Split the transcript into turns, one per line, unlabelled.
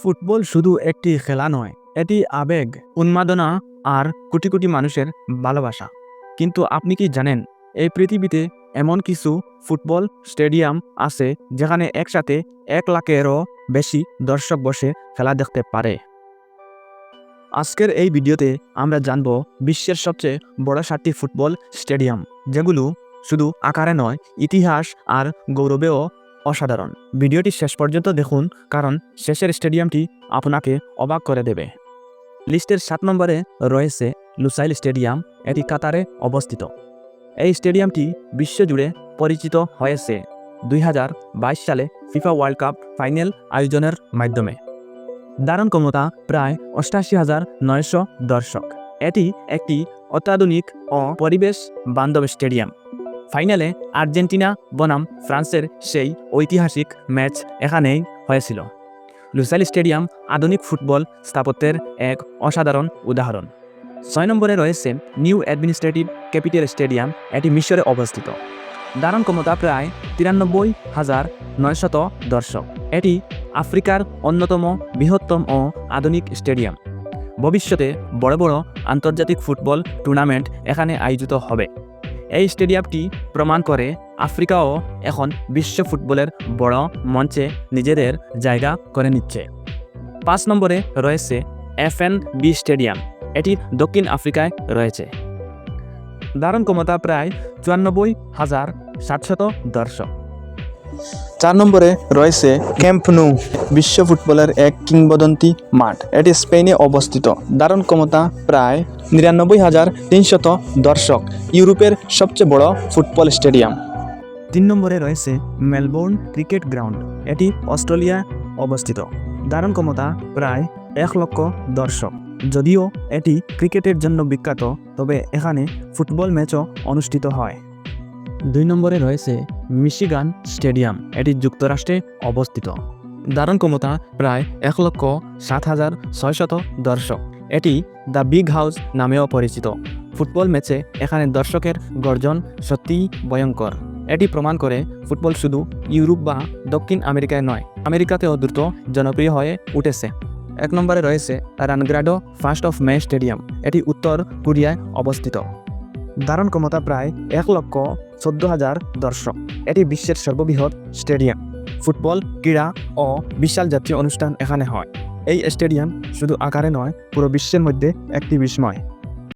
Football শুধু একটি খেলা নয়, এটি আবেগ, উন্মাদনা আর কোটি কোটি মানুষের ভালোবাসা। কিন্তু আপনি কি জানেন, এই পৃথিবীতে এমন কিছু ফুটবল স্টেডিয়াম আছে যেখানে একসাথে এক লাখেরও বেশি দর্শক বসে খেলা দেখতে পারে? আজকের এই ভিডিওতে আমরা জানব বিশ্বের সবচেয়ে বড় সাতটি ফুটবল স্টেডিয়াম, যেগুলো শুধু আকারে নয়, ইতিহাস আর গৌরবেও অসাধারণ। ভিডিওটি শেষ পর্যন্ত দেখুন, কারণ শেষের স্টেডিয়ামটি আপনাকে অবাক করে দেবে। লিস্টের সাত নম্বরে রয়েছে লুসাইল স্টেডিয়াম, এটি কাতারে অবস্থিত। এই স্টেডিয়ামটি বিশ্বজুড়ে পরিচিত হয়েছে দুই হাজার বাইশ সালে ফিফা ওয়ার্ল্ড কাপ ফাইনাল আয়োজনের মাধ্যমে। ধারণ ক্ষমতা প্রায় অষ্টাশি হাজার নয়শো দর্শক। এটি একটি অত্যাধুনিক ও পরিবেশ বান্ধব স্টেডিয়াম। ফাইনালে আর্জেন্টিনা, বনাম, ফ্রান্সের সেই ঐতিহাসিক ম্যাচ এখানেই হয়েছিল। লুসাইল স্টেডিয়াম আধুনিক ফুটবল স্থাপত্যের এক অসাধারণ উদাহরণ। ছয় নম্বরে রয়েছে নিউ অ্যাডমিনিস্ট্রেটিভ ক্যাপিটাল স্টেডিয়াম, এটি মিশরে অবস্থিত। ধারণ ক্ষমতা প্রায় তিরানব্বই হাজার নয়শত দর্শক। এটি আফ্রিকার অন্যতম বৃহত্তম ও আধুনিক স্টেডিয়াম। ভবিষ্যতে বড় বড় আন্তর্জাতিক ফুটবল টুর্নামেন্ট এখানে আয়োজিত হবে। এই স্টেডিয়ামটি প্রমাণ করে আফ্রিকাও এখন বিশ্ব ফুটবলের বড় মঞ্চে নিজেদের জায়গা করে নিচ্ছে। পাঁচ নম্বরে রয়েছে এফ এন বি স্টেডিয়াম। এটি দক্ষিণ আফ্রিকায় রয়েছে। দারুণ ক্ষমতা প্রায় চুরানব্বই হাজার সাতশত দর্শক।
চার নম্বরে রয়েছে ক্যাম্প নু, বিশ্ব ফুটবলের এক কিংবদন্তি মাঠ। এটি স্পেনে অবস্থিত। ধারণ ক্ষমতা প্রায় নিরানব্বই হাজার তিনশত দর্শক, ইউরোপের সবচেয়ে বড় ফুটবল স্টেডিয়াম।
তিন নম্বরে রয়েছে মেলবোর্ন ক্রিকেট গ্রাউন্ড। এটি অস্ট্রেলিয়া অবস্থিত। ধারণ ক্ষমতা প্রায় এক লক্ষ দর্শক। যদিও এটি ক্রিকেটের জন্য বিখ্যাত, তবে এখানে ফুটবল ম্যাচও অনুষ্ঠিত হয়। দুই নম্বরে রয়েছে মিশিগান স্টেডিয়াম। এটি যুক্তরাষ্ট্রে অবস্থিত। ধারণ ক্ষমতা প্রায় এক লক্ষ সাত হাজার ছয়শত দর্শক। এটি দ্য বিগ হাউস নামেও পরিচিত। ফুটবল ম্যাচে এখানে দর্শকের গর্জন সত্যিই ভয়ঙ্কর। এটি প্রমাণ করে ফুটবল শুধু ইউরোপ বা দক্ষিণ আমেরিকায় নয়, আমেরিকাতেও দ্রুত জনপ্রিয় হয়ে উঠেছে। এক নম্বরে রয়েছে Rungrado first of May stadium. এটি উত্তর কোরিয়ায় অবস্থিত। ধারণ ক্ষমতা প্রায় এক লক্ষ চোদ্দ হাজার দর্শক। এটি বিশ্বের সর্ববৃহৎ স্টেডিয়াম। ফুটবল, ক্রীড়া ও বিশাল জাতীয় অনুষ্ঠান এখানে হয়। এই স্টেডিয়াম শুধু আকারে নয়, পুরো বিশ্বের মধ্যে একটি বিস্ময়।